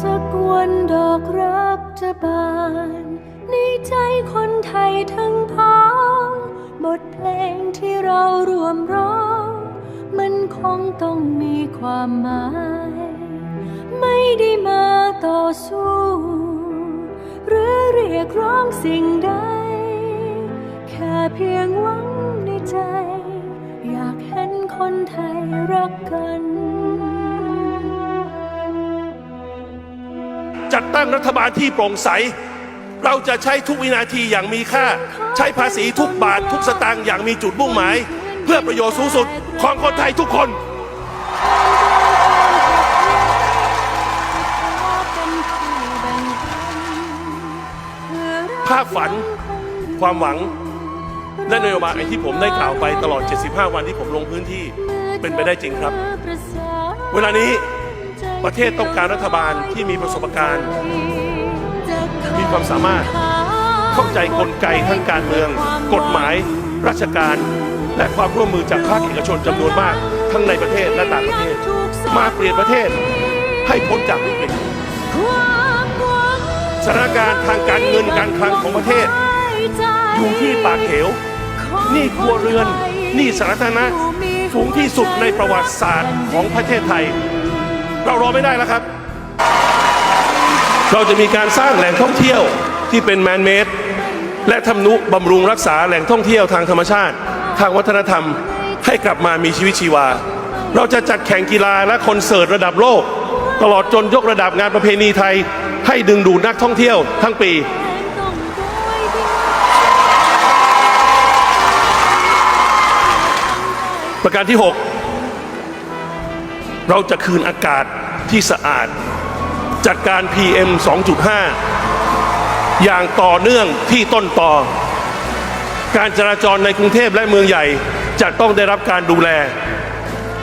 สักวันดอกรักจะบาน ในใจคนไทยทั้งพ้อง บทเพลงที่เรารวมร้อง มันคงต้องมีความหมาย ไม่ได้มาต่อสู้ หรือเรียกร้องสิ่งใด แค่เพียงหวังในใจ อยากเห็นคนไทยรักกัน จัดตั้งรัฐบาลที่โปร่งใส เราจะใช้ทุกวินาทีอย่างมีค่า ใช้ภาษีทุกบาททุกสตางค์อย่างมีจุดมุ่งหมาย เพื่อประโยชน์สูงสุดของคนไทยทุกคนภาพฝันความหวัง และนโยบายที่ผมได้กล่าวไปตลอด 75 วันที่ผมลงพื้นที่เป็นไปได้จริงครับ เวลานี้ ประเทศต้องการรัฐบาลที่มีประสบการณ์ มีความสามารถเข้าใจกลไกทั้งการเมือง กฎหมาย ราชการ และความร่วมมือจากภาคเอกชนจำนวนมาก ทั้งในประเทศและต่างประเทศ มาเปลี่ยนประเทศให้พ้นจากวิกฤตสถานการณ์ทางการเงินการคลังของประเทศ อยู่ที่ปากเหวหนี้ครัวเรือนหนี้สาธารณะสูงที่สุดในประวัติศาสตร์ของประเทศไทย เรารอไม่ได้แล้วครับ เราจะมีการสร้างแหล่งท่องเที่ยวที่เป็นแมนเมดและทำนุบำรุงรักษาแหล่งท่องเที่ยวทางธรรมชาติ ทางวัฒนธรรมให้กลับมามีชีวิตชีวา เราจะจัดแข่งกีฬาและคอนเสิร์ตระดับโลก ตลอดจนยกระดับงานประเพณีไทย ให้ดึงดูดนักท่องเที่ยวทั้งปี ประการที่ 6 เราจะคืนอากาศที่สะอาด จัดการ PM 2.5 อย่างต่อเนื่องที่ต้นต่อ การจราจรในกรุงเทพและเมืองใหญ่จะต้องได้รับการดูแล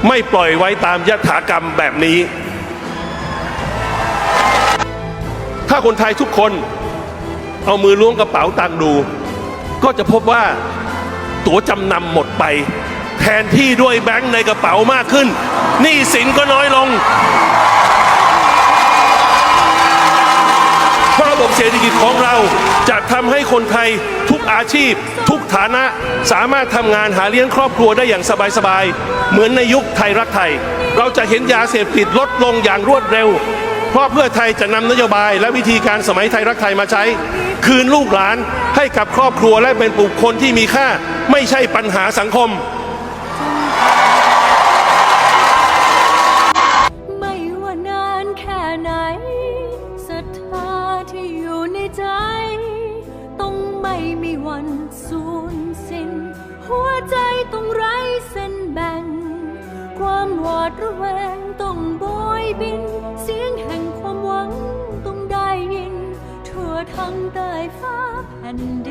ไม่ปล่อยไว้ตามยถากรรมแบบนี้ ถ้าคนไทยทุกคนเอามือล้วงกระเป๋าตังค์ดู ก็จะพบว่าตั๋วจำนำหมดไป แทนที่ด้วยแบงค์ในกระเป๋ามากขึ้นหนี้สินก็น้อยลง เพราะระบบเศรษฐกิจของเราจะทำให้คนไทยทุกอาชีพ ทุกฐานะสามารถทำงานหาเลี้ยงครอบครัวได้อย่างสบายๆ เหมือนในยุคไทยรักไทย เราจะเห็นยาเสพติดลดลงอย่างรวดเร็ว เพราะเพื่อไทยจะนำนโยบายและวิธีการสมัยไทยรักไทยมาใช้ คืนลูกหลานให้กับครอบครัวและเป็นบุคคลที่มีค่า ไม่ใช่ปัญหาสังคม ใจ ต้องไม่มีวันสูญสิ้น หัวใจต้องไร้เส้นแบ่ง ความหวาดระแวงต้องโบยบิน เสียงแห่งความหวังต้องได้ยิน ทั่วทั้งใต้ฟ้าแผ่นดิน